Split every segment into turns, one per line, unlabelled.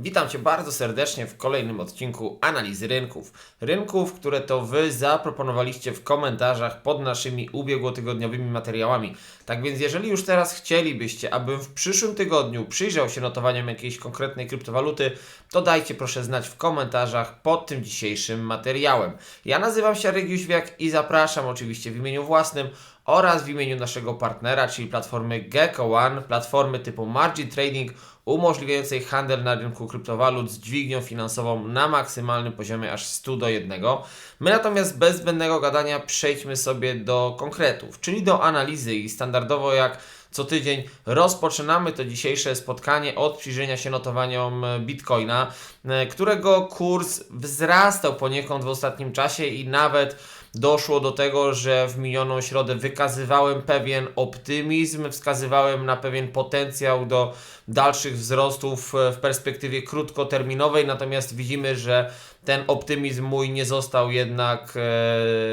Witam Cię bardzo serdecznie w kolejnym odcinku analizy rynków. Rynków, które to Wy zaproponowaliście w komentarzach pod naszymi ubiegłotygodniowymi materiałami. Tak więc, jeżeli już teraz chcielibyście, abym w przyszłym tygodniu przyjrzał się notowaniom jakiejś konkretnej kryptowaluty, to dajcie proszę znać w komentarzach pod tym dzisiejszym materiałem. Ja nazywam się Rygiusz Wiak i zapraszam oczywiście w imieniu własnym oraz w imieniu naszego partnera, czyli platformy Gecko One, platformy typu Margin Trading, umożliwiającej handel na rynku kryptowalut z dźwignią finansową na maksymalnym poziomie aż 100 do 1. My natomiast bez zbędnego gadania przejdźmy sobie do konkretów, czyli do analizy i standardowo jak co tydzień rozpoczynamy to dzisiejsze spotkanie od przyjrzenia się notowaniom Bitcoina, e, którego kurs wzrastał poniekąd w ostatnim czasie i nawet doszło do tego, że w minioną środę wykazywałem pewien optymizm, wskazywałem na pewien potencjał do dalszych wzrostów e, w perspektywie krótkoterminowej, natomiast widzimy, że ten optymizm mój nie został jednak,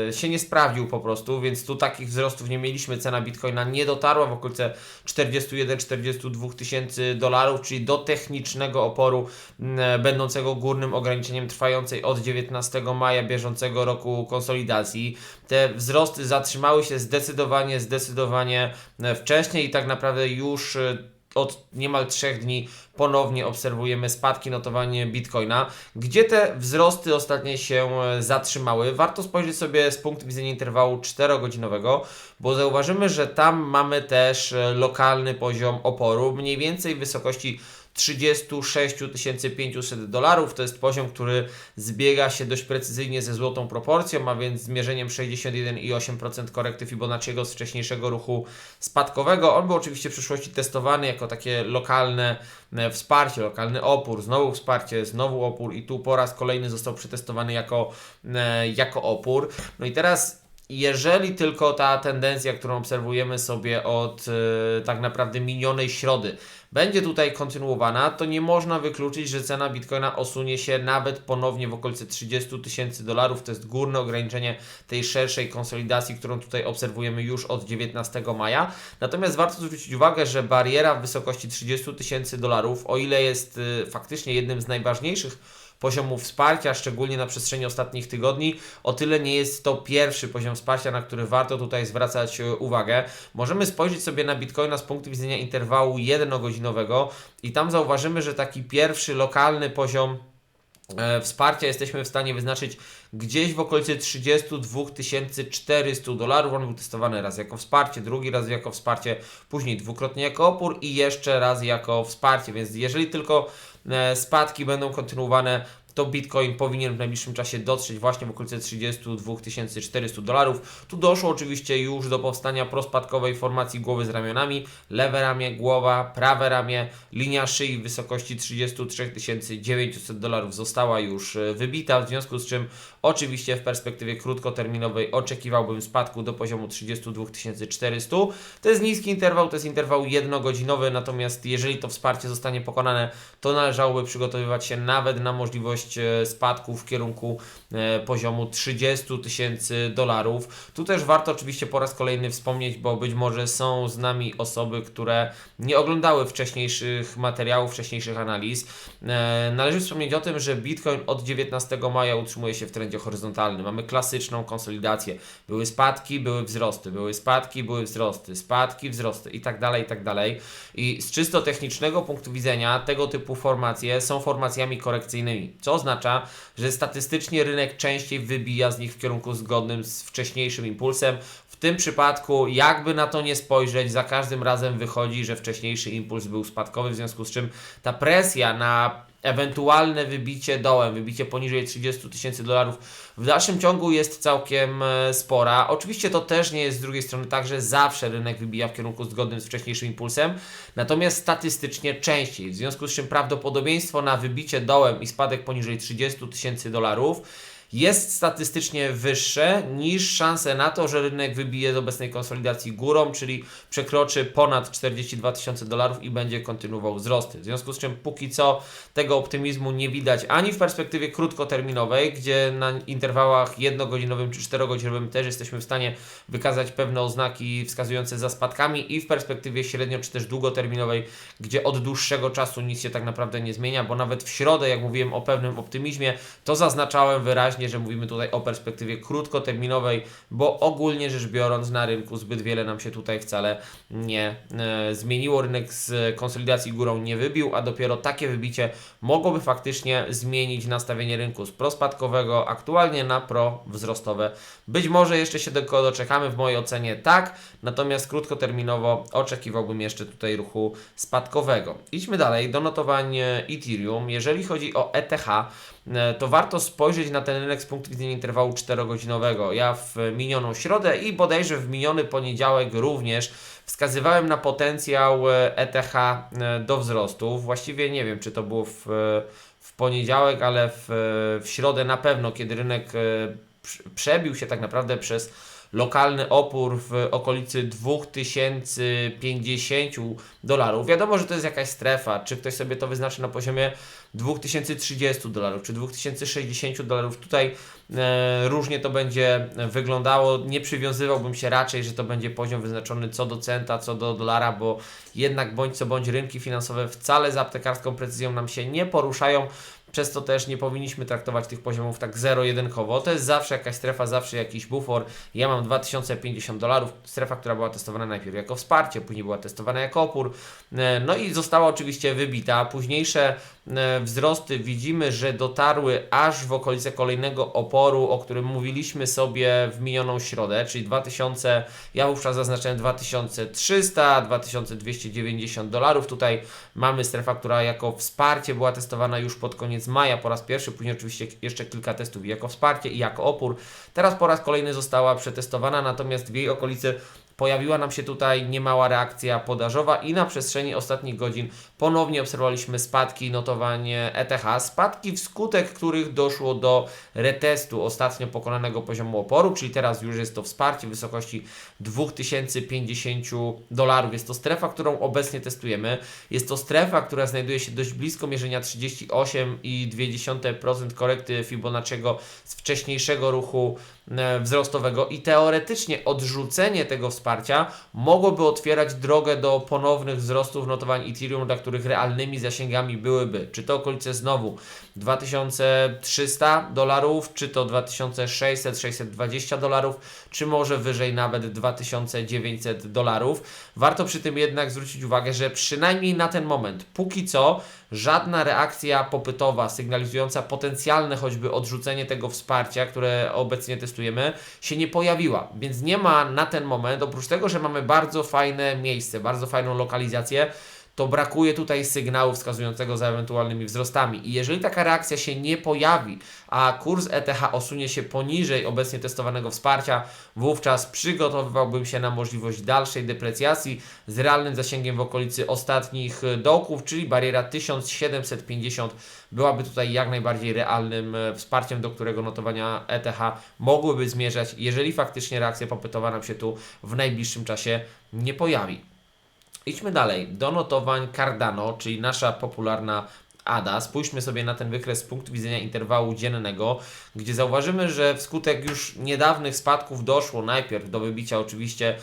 e, się nie sprawdził po prostu, więc tu takich wzrostów nie mieliśmy. Cena bitcoina nie dotarła w okolice 41-42 tysięcy dolarów, czyli do technicznego oporu e, będącego górnym ograniczeniem trwającej od 19 maja bieżącego roku konsolidacji. Te wzrosty zatrzymały się zdecydowanie, zdecydowanie e, wcześniej i tak naprawdę już e, od niemal trzech dni ponownie obserwujemy spadki notowanie Bitcoina. Gdzie te wzrosty ostatnie się e, zatrzymały? Warto spojrzeć sobie z punktu widzenia interwału 4-godzinowego, bo zauważymy, że tam mamy też e, lokalny poziom oporu, mniej więcej w wysokości 36 500 dolarów. To jest poziom, który zbiega się dość precyzyjnie ze złotą proporcją, a więc zmierzeniem 61,8% korekty Fibonacciego z wcześniejszego ruchu spadkowego. On był oczywiście w przyszłości testowany jako takie lokalne e, wsparcie, lokalny opór, znowu wsparcie, znowu opór i tu po raz kolejny został przetestowany jako, e, jako opór. No i teraz jeżeli tylko ta tendencja, którą obserwujemy sobie od e, tak naprawdę minionej środy, będzie tutaj kontynuowana, to nie można wykluczyć, że cena bitcoina osunie się nawet ponownie w okolice 30 tysięcy dolarów. To jest górne ograniczenie tej szerszej konsolidacji, którą tutaj obserwujemy już od 19 maja. Natomiast warto zwrócić uwagę, że bariera w wysokości 30 tysięcy dolarów, o ile jest y, faktycznie jednym z najważniejszych poziomów wsparcia, szczególnie na przestrzeni ostatnich tygodni. O tyle nie jest to pierwszy poziom wsparcia, na który warto tutaj zwracać e, uwagę. Możemy spojrzeć sobie na Bitcoina z punktu widzenia interwału jednogodzinowego i tam zauważymy, że taki pierwszy lokalny poziom e, wsparcia jesteśmy w stanie wyznaczyć gdzieś w okolicy 32 400 dolarów. On był testowany raz jako wsparcie, drugi raz jako wsparcie, później dwukrotnie jako opór i jeszcze raz jako wsparcie. Więc jeżeli tylko spadki będą kontynuowane, to Bitcoin powinien w najbliższym czasie dotrzeć właśnie w okolice 32 400 dolarów. Tu doszło oczywiście już do powstania prospadkowej formacji głowy z ramionami. Lewe ramię, głowa, prawe ramię, linia szyi w wysokości 33 900 dolarów została już e, wybita, w związku z czym oczywiście w perspektywie krótkoterminowej oczekiwałbym spadku do poziomu 32 400. To jest niski interwał, to jest interwał jednogodzinowy, natomiast jeżeli to wsparcie zostanie pokonane, to należałoby przygotowywać się nawet na możliwość E, spadku w kierunku e, poziomu 30 tysięcy dolarów. Tu też warto oczywiście po raz kolejny wspomnieć, bo być może są z nami osoby, które nie oglądały wcześniejszych materiałów, wcześniejszych analiz. E, należy wspomnieć o tym, że Bitcoin od 19 maja utrzymuje się w trendzie horyzontalnym. Mamy klasyczną konsolidację. Były spadki, były wzrosty, były spadki, były wzrosty, spadki, wzrosty i tak dalej, i tak dalej. I z czysto technicznego punktu widzenia tego typu formacje są formacjami korekcyjnymi, co oznacza, że statystycznie rynek częściej wybija z nich w kierunku zgodnym z wcześniejszym impulsem. W tym przypadku, jakby na to nie spojrzeć, za każdym razem wychodzi, że wcześniejszy impuls był spadkowy, w związku z czym ta presja na ewentualne wybicie dołem, wybicie poniżej 30 tysięcy dolarów w dalszym ciągu jest całkiem e, spora. Oczywiście to też nie jest z drugiej strony tak, że zawsze rynek wybija w kierunku zgodnym z wcześniejszym impulsem, natomiast statystycznie częściej, w związku z czym prawdopodobieństwo na wybicie dołem i spadek poniżej 30 tysięcy dolarów jest statystycznie wyższe niż szanse na to, że rynek wybije z obecnej konsolidacji górą, czyli przekroczy ponad 42 tysiące dolarów i będzie kontynuował wzrosty. W związku z czym póki co tego optymizmu nie widać ani w perspektywie krótkoterminowej, gdzie na interwałach jednogodzinowym czy czterogodzinowym też jesteśmy w stanie wykazać pewne oznaki wskazujące za spadkami i w perspektywie średnio czy też długoterminowej, gdzie od dłuższego czasu nic się tak naprawdę nie zmienia, bo nawet w środę, jak mówiłem o pewnym optymizmie, to zaznaczałem wyraźnie, że mówimy tutaj o perspektywie krótkoterminowej, bo ogólnie rzecz biorąc na rynku zbyt wiele nam się tutaj wcale nie e, zmieniło. Rynek z konsolidacji górą nie wybił, a dopiero takie wybicie mogłoby faktycznie zmienić nastawienie rynku z prospadkowego aktualnie na prowzrostowe. Być może jeszcze się do tego doczekamy, w mojej ocenie tak, natomiast krótkoterminowo oczekiwałbym jeszcze tutaj ruchu spadkowego. Idźmy dalej do notowań e, Ethereum. Jeżeli chodzi o ETH, to warto spojrzeć na ten rynek z punktu widzenia interwału 4-godzinowego. Ja w minioną środę i bodajże w miniony poniedziałek również wskazywałem na potencjał e, ETH e, do wzrostu. Właściwie nie wiem, czy to było w, w poniedziałek, ale w, w środę na pewno, kiedy rynek e, prz- przebił się tak naprawdę przez lokalny opór w okolicy 2050 dolarów. Wiadomo, że to jest jakaś strefa. Czy ktoś sobie to wyznaczy na poziomie 2030 dolarów, czy 2060 dolarów. Tutaj e, różnie to będzie wyglądało. Nie przywiązywałbym się raczej, że to będzie poziom wyznaczony co do centa, co do dolara, bo jednak bądź co bądź rynki finansowe wcale z aptekarską precyzją nam się nie poruszają. Przez to też nie powinniśmy traktować tych poziomów tak zero-jedynkowo. To jest zawsze jakaś strefa, zawsze jakiś bufor. Ja mam 2050 dolarów, strefa, która była testowana najpierw jako wsparcie, później była testowana jako opór. E, No i została oczywiście wybita. Późniejsze wzrosty widzimy, że dotarły aż w okolice kolejnego oporu, o którym mówiliśmy sobie w minioną środę, czyli 2000, ja wówczas zaznaczyłem 2300, 2290 dolarów. Tutaj mamy strefę, która jako wsparcie była testowana już pod koniec maja po raz pierwszy, później oczywiście jeszcze kilka testów jako wsparcie i jako opór. Teraz po raz kolejny została przetestowana, natomiast w jej okolicy pojawiła nam się tutaj niemała reakcja podażowa i na przestrzeni ostatnich godzin ponownie obserwowaliśmy spadki notowań ETH. Spadki wskutek których doszło do retestu ostatnio pokonanego poziomu oporu, czyli teraz już jest to wsparcie w wysokości 2050 dolarów. Jest to strefa, którą obecnie testujemy. Jest to strefa, która znajduje się dość blisko mierzenia 38,2% korekty Fibonacciego z wcześniejszego ruchu wzrostowego i teoretycznie odrzucenie tego wsparcia mogłoby otwierać drogę do ponownych wzrostów notowań Ethereum, dla których realnymi zasięgami byłyby, czy to okolice znowu 2300 dolarów, czy to 2600, 620 dolarów, czy może wyżej nawet 2900 dolarów. Warto przy tym jednak zwrócić uwagę, że przynajmniej na ten moment, póki co, żadna reakcja popytowa sygnalizująca potencjalne choćby odrzucenie tego wsparcia, które obecnie testujemy, się nie pojawiła. Więc nie ma na ten moment, oprócz tego, że mamy bardzo fajne miejsce, bardzo fajną lokalizację, to brakuje tutaj sygnału wskazującego za ewentualnymi wzrostami. I jeżeli taka reakcja się nie pojawi, a kurs ETH osunie się poniżej obecnie testowanego wsparcia, wówczas przygotowywałbym się na możliwość dalszej deprecjacji z realnym zasięgiem w okolicy ostatnich dołków, czyli bariera 1750 byłaby tutaj jak najbardziej realnym e, wsparciem, do którego notowania ETH mogłyby zmierzać, jeżeli faktycznie reakcja popytowa nam się tu w najbliższym czasie nie pojawi. Idźmy dalej do notowań Cardano, czyli nasza popularna ADA. Spójrzmy sobie na ten wykres z punktu widzenia interwału dziennego, gdzie zauważymy, że wskutek już niedawnych spadków doszło najpierw do wybicia oczywiście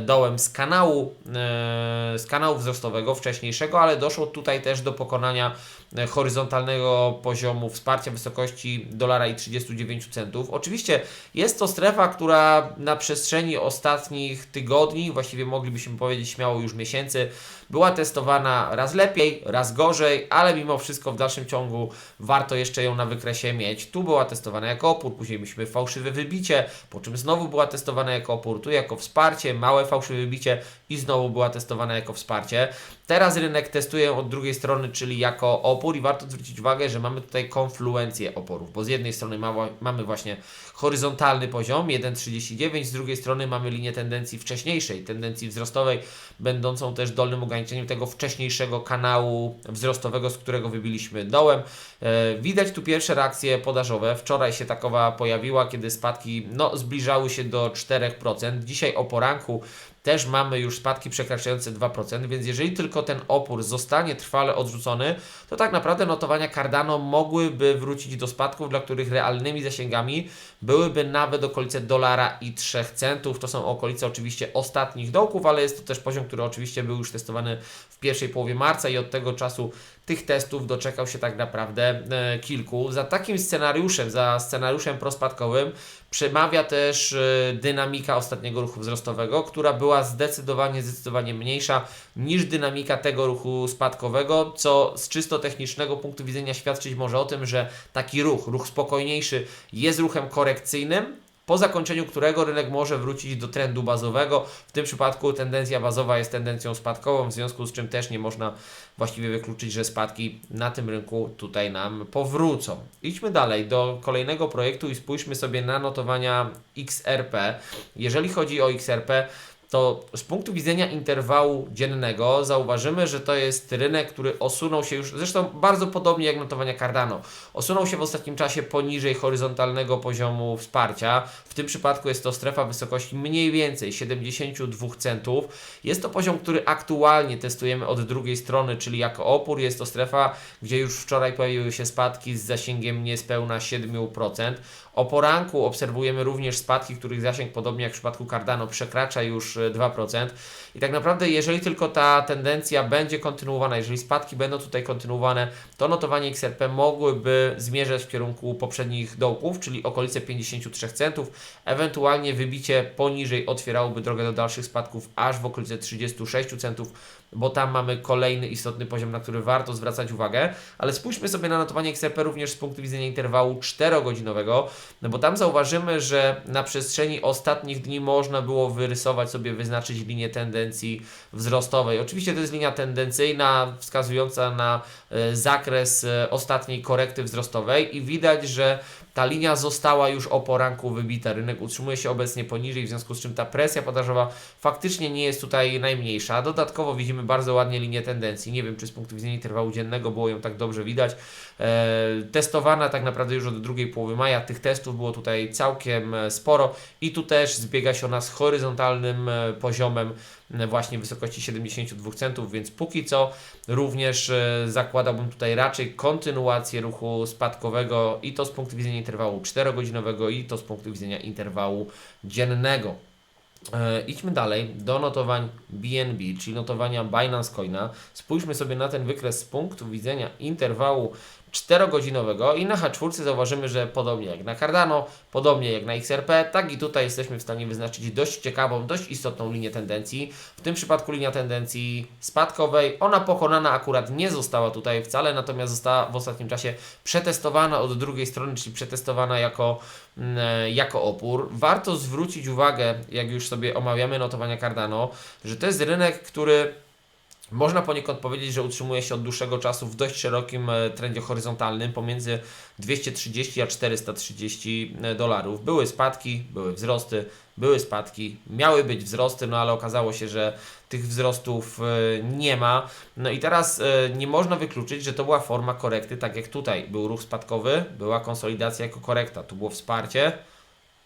dołem z kanału, e, z kanału wzrostowego wcześniejszego, ale doszło tutaj też do pokonania e, horyzontalnego poziomu wsparcia wysokości dolara i 39 centów. Oczywiście jest to strefa, która na przestrzeni ostatnich tygodni, właściwie moglibyśmy powiedzieć śmiało już miesięcy, była testowana raz lepiej, raz gorzej, ale mimo wszystko w dalszym ciągu warto jeszcze ją na wykresie mieć. Tu była testowana jako opór, później mieliśmy fałszywe wybicie, po czym znowu była testowana jako opór, tu jako wsparcie, małe fałszywe wybicie i znowu była testowana jako wsparcie. Teraz rynek testuje od drugiej strony, czyli jako opór i warto zwrócić uwagę, że mamy tutaj konfluencję oporów, bo z jednej strony ma, mamy właśnie horyzontalny poziom 1,39, z drugiej strony mamy linię tendencji wcześniejszej, tendencji wzrostowej, będącą też dolnym ograniczeniem tego wcześniejszego kanału wzrostowego, z którego wybiliśmy dołem. E, Widać tu pierwsze reakcje podażowe. Wczoraj się takowa pojawiła, kiedy spadki no, zbliżały się do 4%. Dzisiaj o poranku też mamy już spadki przekraczające 2%, więc jeżeli tylko ten opór zostanie trwale odrzucony, to tak naprawdę notowania Cardano mogłyby wrócić do spadków, dla których realnymi zasięgami byłyby nawet okolice dolara i 3 centów. To są okolice oczywiście ostatnich dołków, ale jest to też poziom, który oczywiście był już testowany pierwszej połowie marca i od tego czasu tych testów doczekał się tak naprawdę e, kilku. Za takim scenariuszem, za scenariuszem prospadkowym przemawia też e, dynamika ostatniego ruchu wzrostowego, która była zdecydowanie, zdecydowanie mniejsza niż dynamika tego ruchu spadkowego, co z czysto technicznego punktu widzenia świadczyć może o tym, że taki ruch, ruch spokojniejszy jest ruchem korekcyjnym, po zakończeniu którego rynek może wrócić do trendu bazowego. W tym przypadku tendencja bazowa jest tendencją spadkową, w związku z czym też nie można właściwie wykluczyć, że spadki na tym rynku tutaj nam powrócą. Idźmy dalej do kolejnego projektu i spójrzmy sobie na notowania XRP. Jeżeli chodzi o XRP, to z punktu widzenia interwału dziennego zauważymy, że to jest rynek, który osunął się już, zresztą bardzo podobnie jak notowania Cardano, osunął się w ostatnim czasie poniżej horyzontalnego poziomu wsparcia. W tym przypadku jest to strefa wysokości mniej więcej 72 centów. Jest to poziom, który aktualnie testujemy od drugiej strony, czyli jako opór. Jest to strefa, gdzie już wczoraj pojawiły się spadki z zasięgiem niespełna 7%. O poranku obserwujemy również spadki, których zasięg, podobnie jak w przypadku Cardano, przekracza już e, 2%. I tak naprawdę, jeżeli tylko ta tendencja będzie kontynuowana, jeżeli spadki będą tutaj kontynuowane, to notowanie XRP mogłyby zmierzać w kierunku poprzednich dołków, czyli okolice 53 centów. Ewentualnie wybicie poniżej otwierałoby drogę do dalszych spadków aż w okolice 36 centów bo tam mamy kolejny istotny poziom, na który warto zwracać uwagę. Ale spójrzmy sobie na notowanie XRP również z punktu widzenia interwału 4-godzinowego, no bo tam zauważymy, że na przestrzeni ostatnich dni można było wyrysować sobie, wyznaczyć linię tendencji wzrostowej. Oczywiście to jest linia tendencyjna, wskazująca na e, zakres e, ostatniej korekty wzrostowej i widać, że ta linia została już o poranku wybita. Rynek utrzymuje się obecnie poniżej, w związku z czym ta presja podażowa faktycznie nie jest tutaj najmniejsza. Dodatkowo widzimy bardzo ładnie linię tendencji. Nie wiem, czy z punktu widzenia interwału dziennego było ją tak dobrze widać. E, testowana tak naprawdę już od drugiej połowy maja. Tych testów było tutaj całkiem e, sporo i tu też zbiega się ona z horyzontalnym e, poziomem e, właśnie wysokości 72 centów, więc póki co również e, zakładałbym tutaj raczej kontynuację ruchu spadkowego i to z punktu widzenia interwału 4-godzinowego i to z punktu widzenia interwału dziennego. E, idźmy dalej do notowań BNB, czyli notowania Binance Coina. Spójrzmy sobie na ten wykres z punktu widzenia interwału 4-godzinowego i na H4 zauważymy, że podobnie jak na Cardano, podobnie jak na XRP, tak i tutaj jesteśmy w stanie wyznaczyć dość ciekawą, dość istotną linię tendencji. W tym przypadku linia tendencji spadkowej. Ona pokonana akurat nie została tutaj wcale, natomiast została w ostatnim czasie przetestowana od drugiej strony, czyli przetestowana jako, mm, e, jako opór. Warto zwrócić uwagę, jak już sobie omawiamy notowania Cardano, że to jest rynek, który można poniekąd powiedzieć, że utrzymuje się od dłuższego czasu w dość szerokim e, trendzie horyzontalnym pomiędzy 230 a 430 dolarów. Były spadki, były wzrosty, były spadki, miały być wzrosty, no ale okazało się, że tych wzrostów e, nie ma. No i teraz e, nie można wykluczyć, że to była forma korekty, tak jak tutaj był ruch spadkowy, była konsolidacja jako korekta, tu było wsparcie,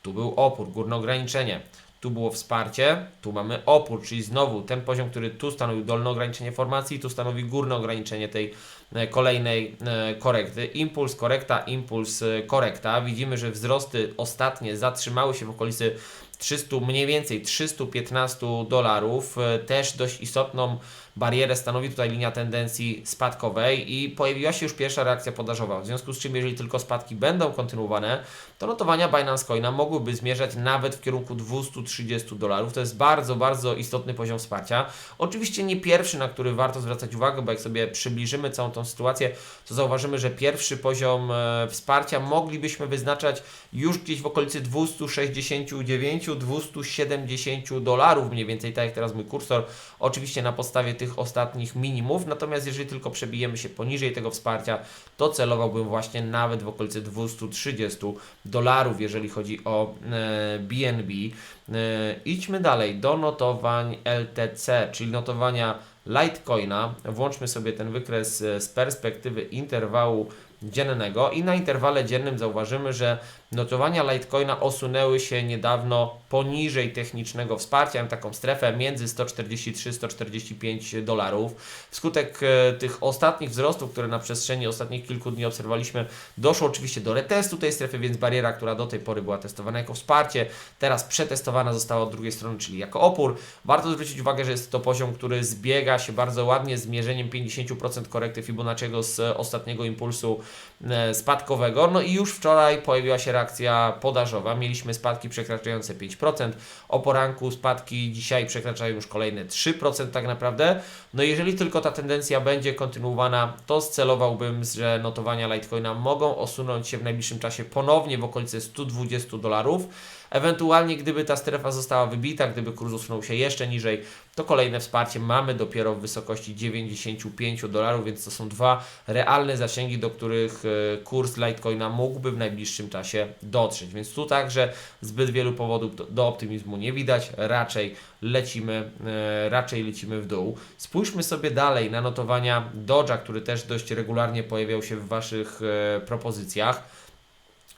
tu był opór, górne ograniczenie. Tu było wsparcie, tu mamy opór, czyli znowu ten poziom, który tu stanowił dolne ograniczenie formacji, tu stanowi górne ograniczenie tej e, kolejnej e, korekty. Impuls, korekta, impuls, e, korekta. Widzimy, że wzrosty ostatnie zatrzymały się w okolicy 300, mniej więcej 315 dolarów. Też dość istotną barierę stanowi tutaj linia tendencji spadkowej i pojawiła się już pierwsza reakcja podażowa. W związku z czym, jeżeli tylko spadki będą kontynuowane, to notowania Binance Coina mogłyby zmierzać nawet w kierunku 230 dolarów. To jest bardzo, bardzo istotny poziom wsparcia. Oczywiście nie pierwszy, na który warto zwracać uwagę, bo jak sobie przybliżymy całą tą sytuację, to zauważymy, że pierwszy poziom e, wsparcia moglibyśmy wyznaczać już gdzieś w okolicy 269 250-270 dolarów, mniej więcej tak jak teraz mój kursor, oczywiście na podstawie tych ostatnich minimów, natomiast jeżeli tylko przebijemy się poniżej tego wsparcia, to celowałbym właśnie nawet w okolicy 230 dolarów, jeżeli chodzi o e, BNB. E, idźmy dalej do notowań LTC, czyli notowania Litecoina. Włączmy sobie ten wykres e, z perspektywy interwału dziennego i na interwale dziennym zauważymy, że notowania Litecoina osunęły się niedawno poniżej technicznego wsparcia, mam taką strefę między 143-145 dolarów. Wskutek e, tych ostatnich wzrostów, które na przestrzeni ostatnich kilku dni obserwowaliśmy, doszło oczywiście do retestu tej strefy, więc bariera, która do tej pory była testowana jako wsparcie, teraz przetestowana została od drugiej strony, czyli jako opór. Warto zwrócić uwagę, że jest to poziom, który zbiega się bardzo ładnie z mierzeniem 50% korekty Fibonacciego z ostatniego impulsu e, spadkowego. No i już wczoraj pojawiła się reakcja podażowa. Mieliśmy spadki przekraczające 5%. O poranku spadki dzisiaj przekraczają już kolejne 3% tak naprawdę. No jeżeli tylko ta tendencja będzie kontynuowana, to scelowałbym, że notowania Litecoina mogą osunąć się w najbliższym czasie ponownie w okolicy 120 dolarów. Ewentualnie, gdyby ta strefa została wybita, gdyby kurs usunął się jeszcze niżej, to kolejne wsparcie mamy dopiero w wysokości 95 dolarów, więc to są dwa realne zasięgi, do których e, kurs Litecoina mógłby w najbliższym czasie dotrzeć. Więc tu także zbyt wielu powodów do, optymizmu nie widać, raczej lecimy, e, raczej lecimy w dół. Spójrzmy sobie dalej na notowania Doge'a, który też dość regularnie pojawiał się w Waszych e, propozycjach.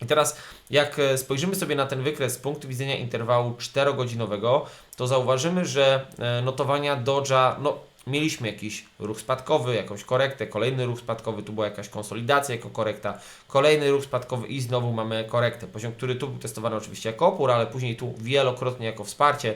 I teraz, jak e, spojrzymy sobie na ten wykres z punktu widzenia interwału 4-godzinowego, to zauważymy, że e, notowania Doge'a, no, mieliśmy jakiś ruch spadkowy, jakąś korektę, kolejny ruch spadkowy, tu była jakaś konsolidacja jako korekta, kolejny ruch spadkowy i znowu mamy korektę. Poziom, który tu był testowany oczywiście jako opór, ale później tu wielokrotnie jako wsparcie.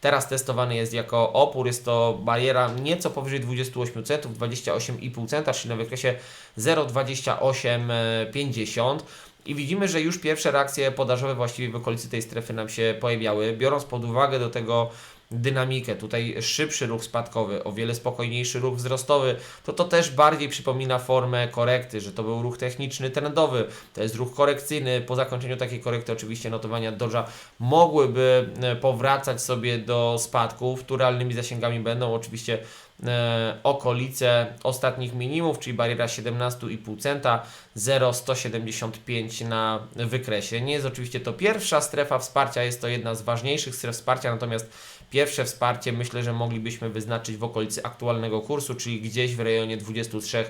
Teraz testowany jest jako opór, jest to bariera nieco powyżej 28 centów, 28,5 centa, czyli na wykresie 0,2850. I widzimy, że już pierwsze reakcje podażowe właściwie w okolicy tej strefy nam się pojawiały. Biorąc pod uwagę do tego dynamikę, tutaj szybszy ruch spadkowy, o wiele spokojniejszy ruch wzrostowy, to to też bardziej przypomina formę korekty, że to był ruch techniczny trendowy, to jest ruch korekcyjny. Po zakończeniu takiej korekty oczywiście notowania Doge'a mogłyby e, powracać sobie do spadków, tu realnymi zasięgami będą oczywiście okolice ostatnich minimów, czyli bariera 17,5 centa, 0,175 na wykresie. Nie jest oczywiście to pierwsza strefa wsparcia, jest to jedna z ważniejszych stref wsparcia, natomiast pierwsze wsparcie myślę, że moglibyśmy wyznaczyć w okolicy aktualnego kursu, czyli gdzieś w rejonie 23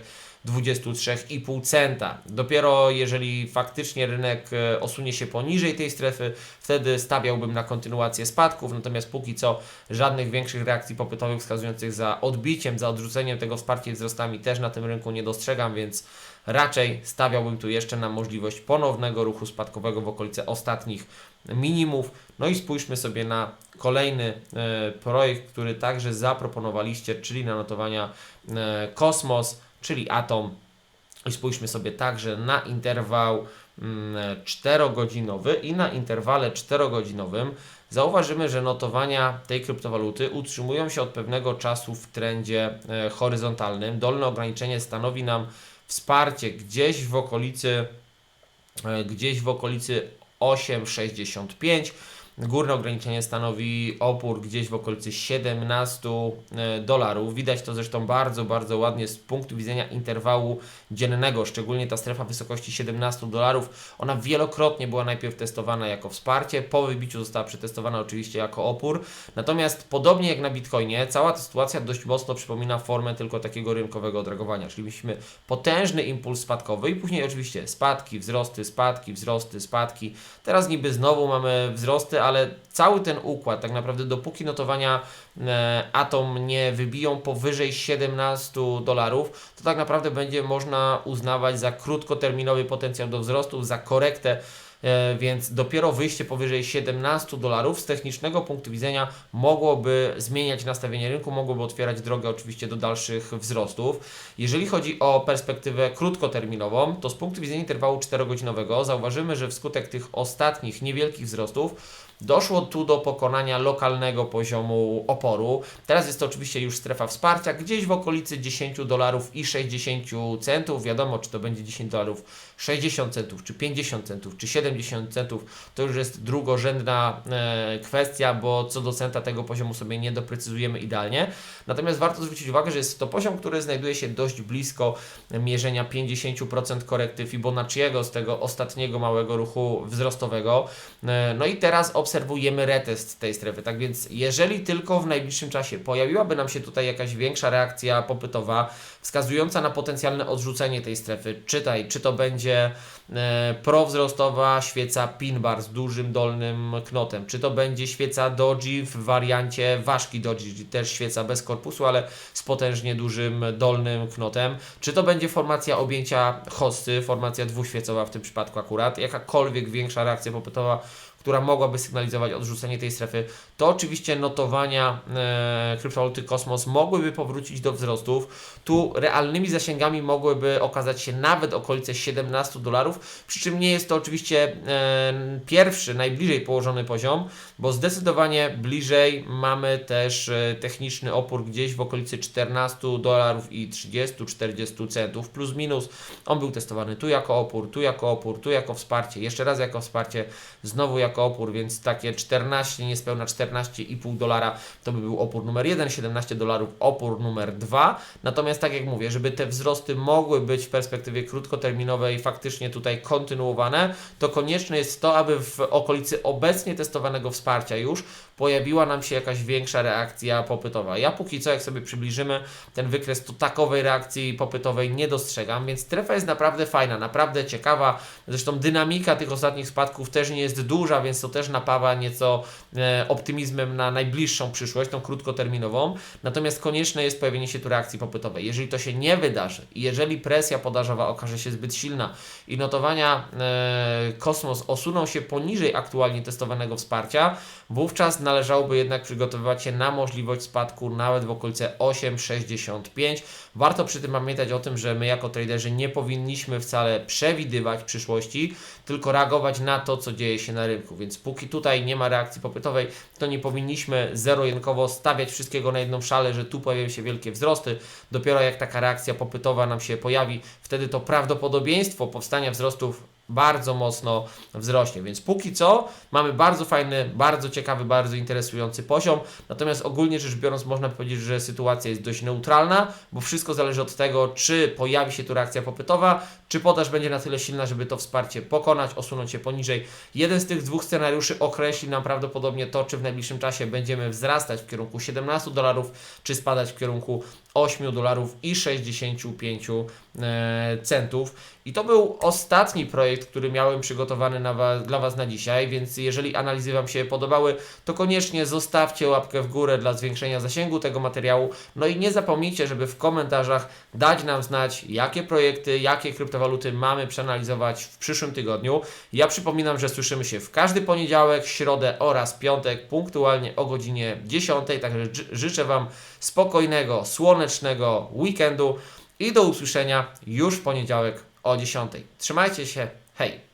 23,5 centa. Dopiero jeżeli faktycznie rynek e, osunie się poniżej tej strefy, wtedy stawiałbym na kontynuację spadków, natomiast póki co żadnych większych reakcji popytowych wskazujących za odbiciem, za odrzuceniem tego wsparcia wzrostami też na tym rynku nie dostrzegam, więc raczej stawiałbym tu jeszcze na możliwość ponownego ruchu spadkowego w okolice ostatnich minimów. No i spójrzmy sobie na kolejny e, projekt, który także zaproponowaliście, czyli na notowania e, Kosmos, czyli Atom. I spójrzmy sobie także na interwał mm, 4-godzinowy i na interwale 4-godzinowym zauważymy, że notowania tej kryptowaluty utrzymują się od pewnego czasu w trendzie e, horyzontalnym. Dolne ograniczenie stanowi nam wsparcie gdzieś w okolicy gdzieś w okolicy 8,65. Górne ograniczenie stanowi opór gdzieś w okolicy 17 e, dolarów. Widać to zresztą bardzo, bardzo ładnie z punktu widzenia interwału dziennego, szczególnie ta strefa wysokości 17 dolarów. Ona wielokrotnie była najpierw testowana jako wsparcie, po wybiciu została przetestowana oczywiście jako opór. Natomiast podobnie jak na Bitcoinie, cała ta sytuacja dość mocno przypomina formę tylko takiego rynkowego odragowania, czyli mieliśmy potężny impuls spadkowy i później oczywiście spadki, wzrosty, spadki, wzrosty, spadki. Teraz niby znowu mamy wzrosty, ale cały ten układ, tak naprawdę dopóki notowania e, Atom nie wybiją powyżej 17 dolarów, to tak naprawdę będzie można uznawać za krótkoterminowy potencjał do wzrostu, za korektę e, więc dopiero wyjście powyżej 17 dolarów z technicznego punktu widzenia mogłoby zmieniać nastawienie rynku, mogłoby otwierać drogę oczywiście do dalszych wzrostów. Jeżeli chodzi o perspektywę krótkoterminową, to z punktu widzenia interwału 4-godzinowego zauważymy, że wskutek tych ostatnich niewielkich wzrostów Doszło tu do pokonania lokalnego poziomu oporu. Teraz jest to oczywiście już strefa wsparcia, gdzieś w okolicy 10 dolarów i 60 centów. Wiadomo, czy to będzie 10 dolarów 60 centów, czy 50 centów, czy 70 centów, to już jest drugorzędna e, kwestia, bo co do centa tego poziomu sobie nie doprecyzujemy idealnie. Natomiast warto zwrócić uwagę, że jest to poziom, który znajduje się dość blisko mierzenia 50% korekty Fibonacciego z tego ostatniego małego ruchu wzrostowego. E, No i teraz obserwujemy retest tej strefy. Tak więc, jeżeli tylko w najbliższym czasie pojawiłaby nam się tutaj jakaś większa reakcja popytowa, wskazująca na potencjalne odrzucenie tej strefy, czytaj, czy to będzie e, prowzrostowa świeca pin bar z dużym dolnym knotem, czy to będzie świeca doji w wariancie ważki doji, też świeca bez korpusu, ale z potężnie dużym dolnym knotem, czy to będzie formacja objęcia hosty, formacja dwuświecowa w tym przypadku akurat, jakakolwiek większa reakcja popytowa, która mogłaby sygnalizować odrzucenie tej strefy, to oczywiście notowania e, kryptowaluty Kosmos mogłyby powrócić do wzrostów. Tu realnymi zasięgami mogłyby okazać się nawet okolice 17 dolarów, przy czym nie jest to oczywiście e, pierwszy, najbliżej położony poziom, bo zdecydowanie bliżej mamy też e, techniczny opór gdzieś w okolicy 14 dolarów i 30-40 centów, plus minus. On był testowany tu jako opór, tu jako opór, tu jako wsparcie, jeszcze raz jako wsparcie, znowu jako opór, więc takie 14, niespełna 14,5 dolara to by był opór numer 1, 17 dolarów opór numer 2. Natomiast tak jak mówię, żeby te wzrosty mogły być w perspektywie krótkoterminowej faktycznie tutaj kontynuowane, to konieczne jest to, aby w okolicy obecnie testowanego wsparcia już pojawiła nam się jakaś większa reakcja popytowa. Ja póki co, jak sobie przybliżymy ten wykres, to takowej reakcji popytowej nie dostrzegam, więc strefa jest naprawdę fajna, naprawdę ciekawa. Zresztą dynamika tych ostatnich spadków też nie jest duża, więc to też napawa nieco e, optymizmem na najbliższą przyszłość, tą krótkoterminową. Natomiast konieczne jest pojawienie się tu reakcji popytowej. Jeżeli to się nie wydarzy jeżeli presja podażowa okaże się zbyt silna i notowania e, Kosmos osuną się poniżej aktualnie testowanego wsparcia, wówczas należałoby jednak przygotowywać się na możliwość spadku nawet w okolice 8,65. Warto przy tym pamiętać o tym, że my jako traderzy nie powinniśmy wcale przewidywać przyszłości, tylko reagować na to, co dzieje się na rynku. Więc póki tutaj nie ma reakcji popytowej, to nie powinniśmy zero-jedynkowo stawiać wszystkiego na jedną szalę, że tu pojawią się wielkie wzrosty. Dopiero jak taka reakcja popytowa nam się pojawi, wtedy to prawdopodobieństwo powstania wzrostów bardzo mocno wzrośnie. Więc póki co mamy bardzo fajny, bardzo ciekawy, bardzo interesujący poziom. Natomiast ogólnie rzecz biorąc, można powiedzieć, że sytuacja jest dość neutralna, bo wszystko zależy od tego, czy pojawi się tu reakcja popytowa, czy podaż będzie na tyle silna, żeby to wsparcie pokonać, osunąć się poniżej. Jeden z tych dwóch scenariuszy określi nam prawdopodobnie to, czy w najbliższym czasie będziemy wzrastać w kierunku 17 dolarów, czy spadać w kierunku 8 dolarów i 65 e, centów. I to był ostatni projekt, który miałem przygotowany na wa- dla Was na dzisiaj, więc jeżeli analizy Wam się podobały, to koniecznie zostawcie łapkę w górę dla zwiększenia zasięgu tego materiału. No i nie zapomnijcie, żeby w komentarzach dać nam znać, jakie projekty, jakie kryptowaluty mamy przeanalizować w przyszłym tygodniu. Ja przypominam, że słyszymy się w każdy poniedziałek, środę oraz piątek, punktualnie o godzinie 10. Także ży- życzę Wam spokojnego, słonecznego weekendu i do usłyszenia już w poniedziałek o 10. Trzymajcie się, hej!